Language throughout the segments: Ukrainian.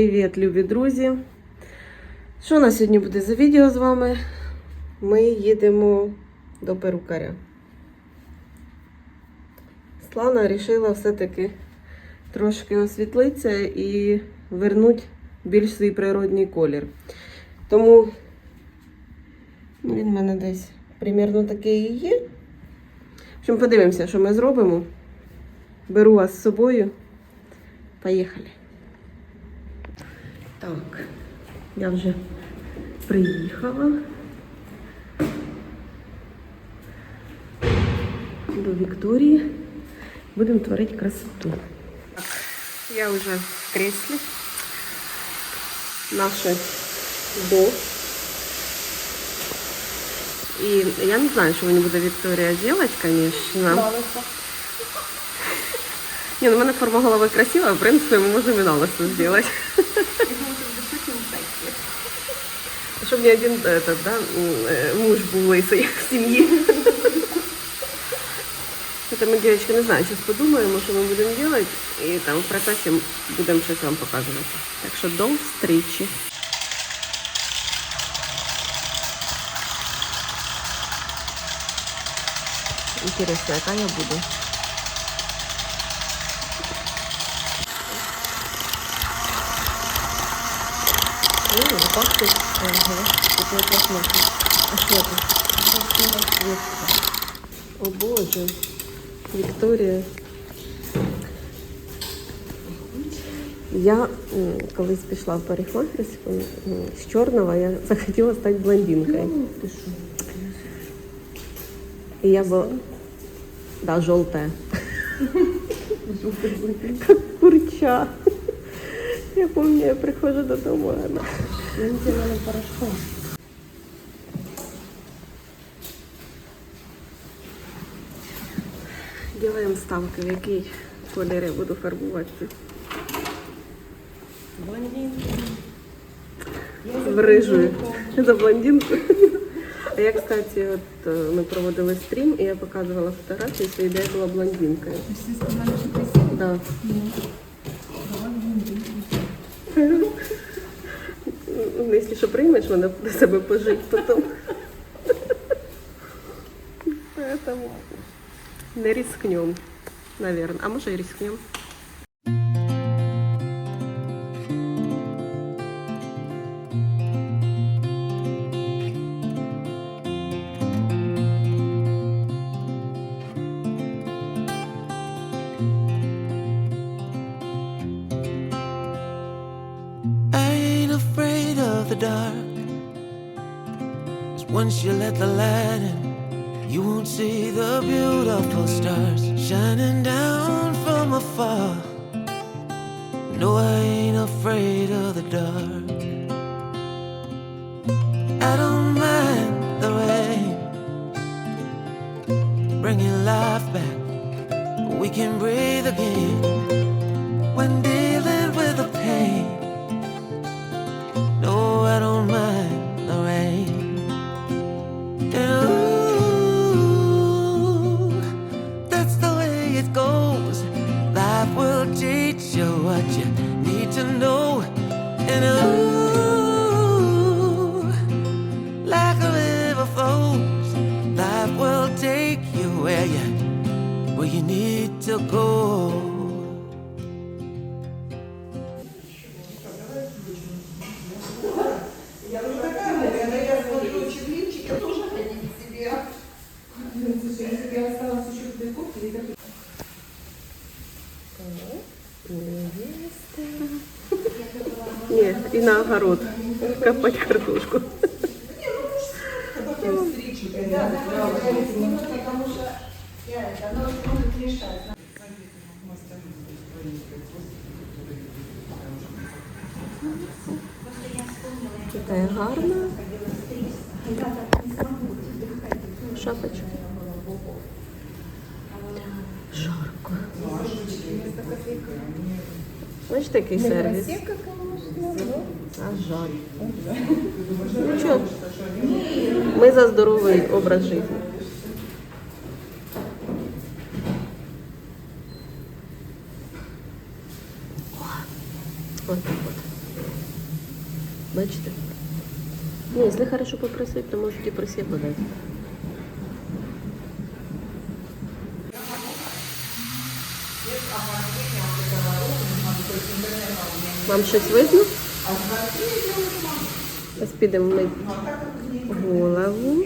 Привіт, любі друзі! Що у нас сьогодні буде за відео з вами? Ми їдемо до перукаря. Слана вирішила все-таки трошки освітлитися і вернути більш свій природний колір. Тому ну, він в мене десь примірно такий і є. В общем, подивимося, що ми зробимо. Беру вас з собою. Поїхали. Так, я вже приїхала до Вікторії. Будемо творити красоту. Так, я вже в креслі. Наше до. І я не знаю, що мені буде Вікторія робити, звісно. Ні, ну в мене форма голови красива, в принципі, ми можемо і на лысо зробити. Щоб не один этот, да, э, муж був лисий в сім'ї. Это ми, дівчатки, не знаю, зараз подумаємо, що ми будемо робити, і там в процесі будемо щось вам показувати. Так що до встречі. Интересно, яка я буду? Ой, пахнет. Ага, такое пластмасса. А что это? О боже. Вікторія. Я м, колись пішла в парикмахерську м, з чорного, я захотіла стати блондинкою. І я була... Да, желтая. Как курча. Я помню, я прихожу додому, а вона Делаємо ставки, в який колір я буду фарбуватися. В рижу. За блондинку. А я, кстати, от е, ми проводили стрім, і я показувала фотографії, що ідея була блондинкою. Всі сказали, що красиво. Да. Ну, Якщо що приймеш, вона до себе пожить потім. Поэтому не рискнем, наверное. А може і рискнем. Dark. 'Cause once you let the light in, you won't see the beautiful stars shining down from afar. No, I ain't afraid of the dark. I don't mind the rain, bringing life back. We can breathe again огород. Копати картошку. Така гарна. Шапочка. Жарко. Бачите, який сервіс? А жаль. Що, ми за здоровий образ життя. Ось так от. Бачите? Ну, если хорошо попросить, то можете просеку дать. Вам щось видно? Зараз підемо ми голову.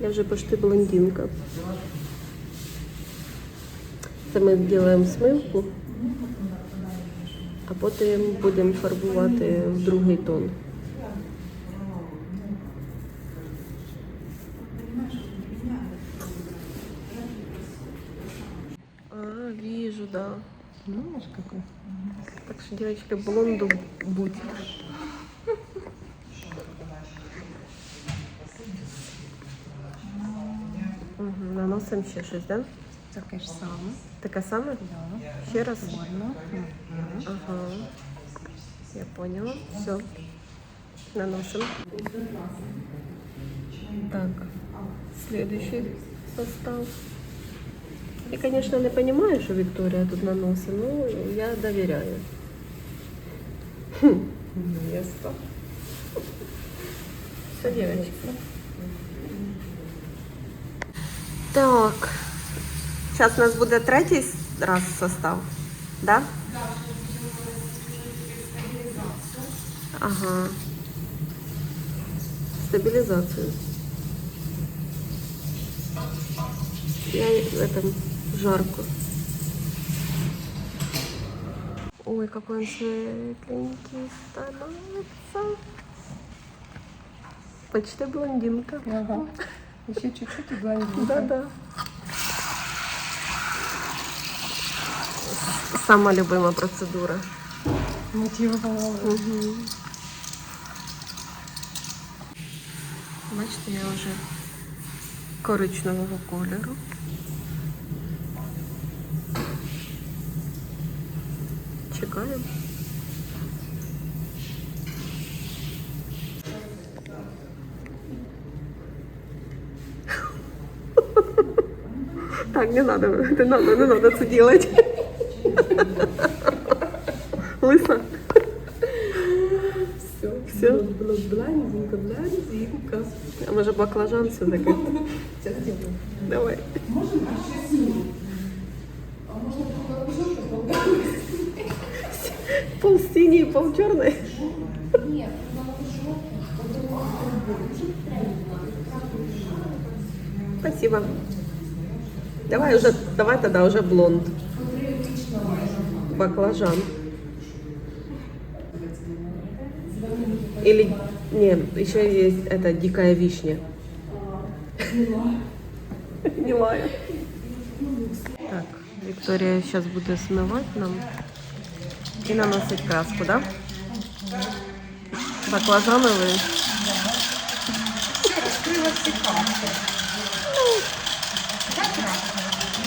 Я вже почти блондинка. Це ми робимо смивку, а потім будемо фарбувати в другий тон. Да. Знаешь, какой? Так что, девочки, блонду будь. Угу, наносимо ще щось, да? Таке ж саме. Таке саме? Да. Ще раз? Форма. Ага. Я поняла. Все. Наносим. Так. Следующий состав. Я, конечно, не понимаю, что Виктория тут наносит, но я доверяю. Место. Все, девочки. Так. Сейчас у нас буде третій раз состав. Да? Ага. Стабилизацию. Я в этом жарко. Ой, какой он светленький становится. Почти блондинка. Ага. Еще чуть-чуть и блондинка. Да-да. Сама любима процедура. Головы. Угу. Бачите, я вже коричневого кольору. Чекаємо. Так, не надо, не надо, не надо це делать. Лиса. Все. Все. Блондинка, блондинка. А може баклажан все-таки? Сейчас сделаю. Давай. Пол синий, пол черный. Спасибо. Давай уже, давай тогда уже блонд. Баклажан. Или, не, еще есть это дикая вишня. Гнилая. Так, Виктория сейчас будет смывать нам и наносить краску, да? Баклажановые.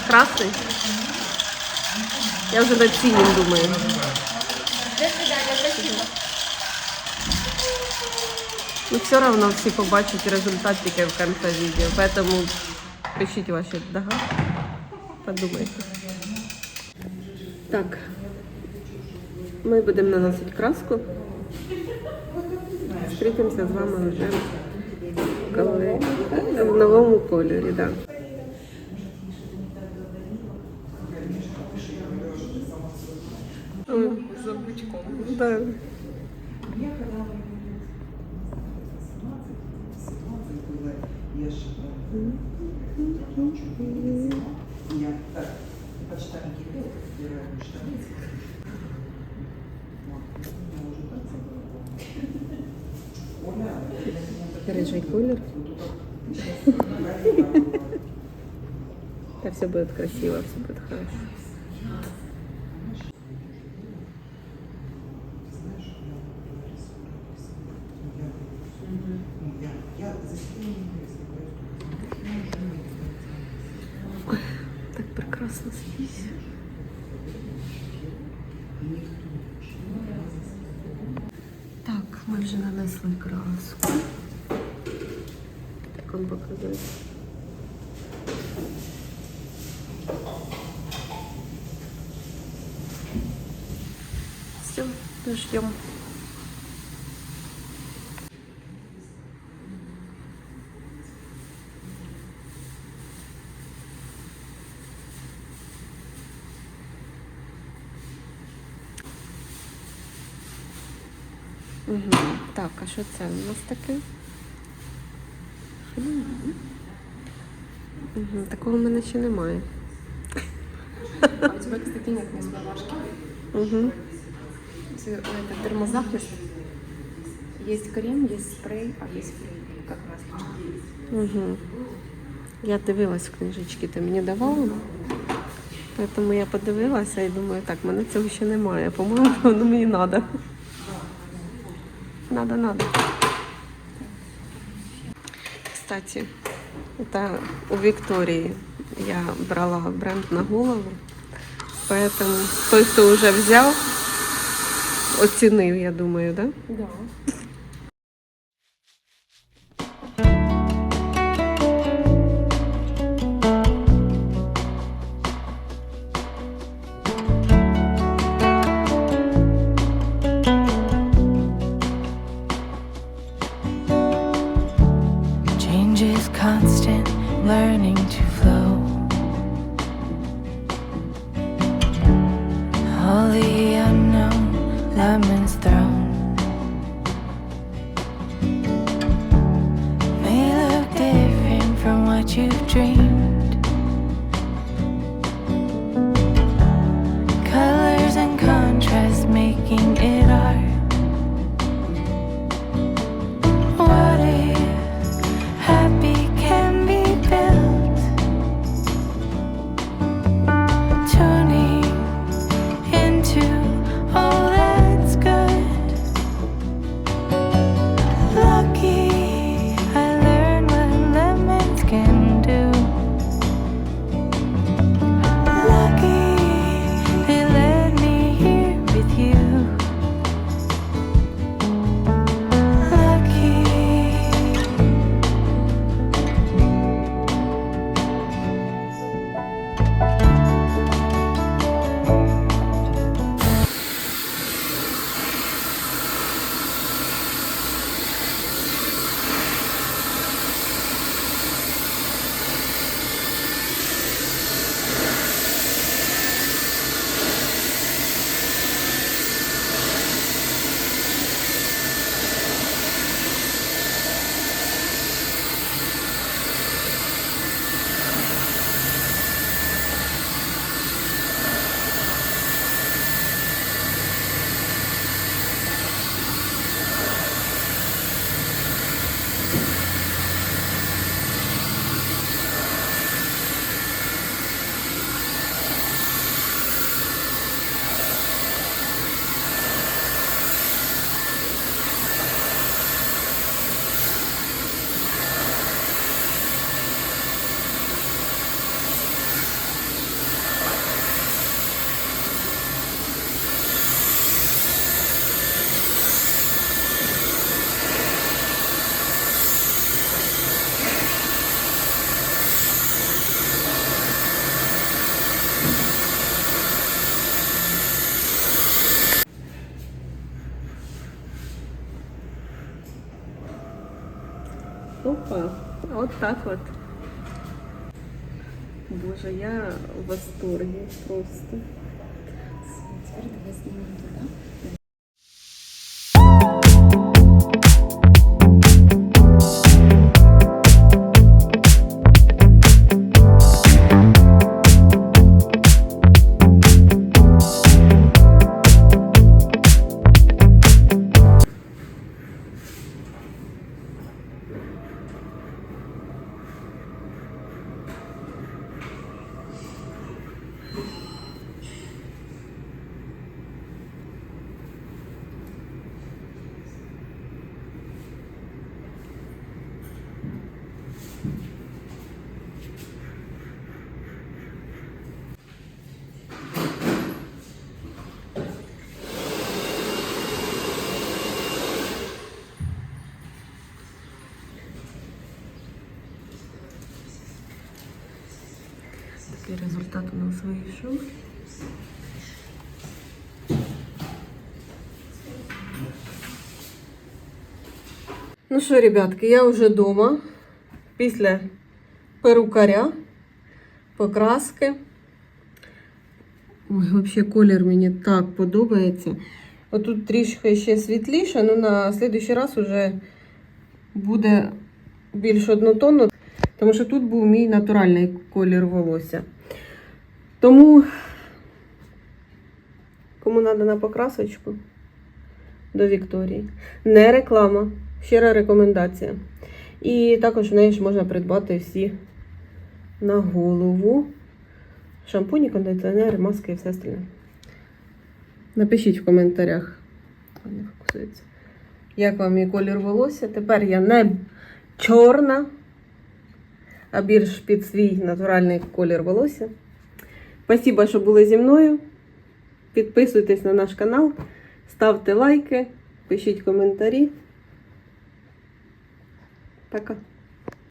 Красный? Я уже над синим думаю. Ну, все равно всі побачать результат тільки в кінці відео. Поэтому пишіть ваші догадки. Подумайте. Так. Ми будемо наносити краску. Зустрітимося з вами вже коли в новому кольорі. Да. За бычком. Да. Рыжий колер. Да все будет красиво, все будет хорошо. так прекрасно здесь. Так, ми вже нанесли краску. Вам показати. Все, ждем. Угу. Так, а що це у нас таке? Угу. Такого в мене ще немає. А у тебя, кстати, нет несмывашки. Угу. Это это термозахист. Есть крем, есть спрей, а есть флей, как масочка. Угу. Я дивилась в книжечки, ти мені давала. Тому я подивилася і думаю, так, мене цього ще немає. По-моєму, воно мені треба. Надо, надо. Кстати, это у Виктории я брала бренд на голову. Поэтому той, кто уже взял, оцінив, я думаю, да? Да. you dream так от. Боже, я в восторге просто. Теперь давай снимем туда. тато у нас вийшов. Ну що, ребятки, я вже вдома після перукаря, покраски. Ой, взагалі колір мені так подобається. Отут трішки ще світліше, але на наступний раз вже буде більш однотонно, тому що тут був мій натуральний колір волосся. Тому, кому треба на покрасочку, до Вікторії. Не реклама, щира рекомендація. І також в неї ж можна придбати всі на голову. Шампуні, кондиціонери, маски і все остальне. Напишіть в коментарях. Як вам мій колір волосся? Тепер я не чорна, а більш під свій натуральний колір волосся. Спасибо, що були зі мною. Підписуйтесь на наш канал, ставте лайки, пишіть коментарі. Пока.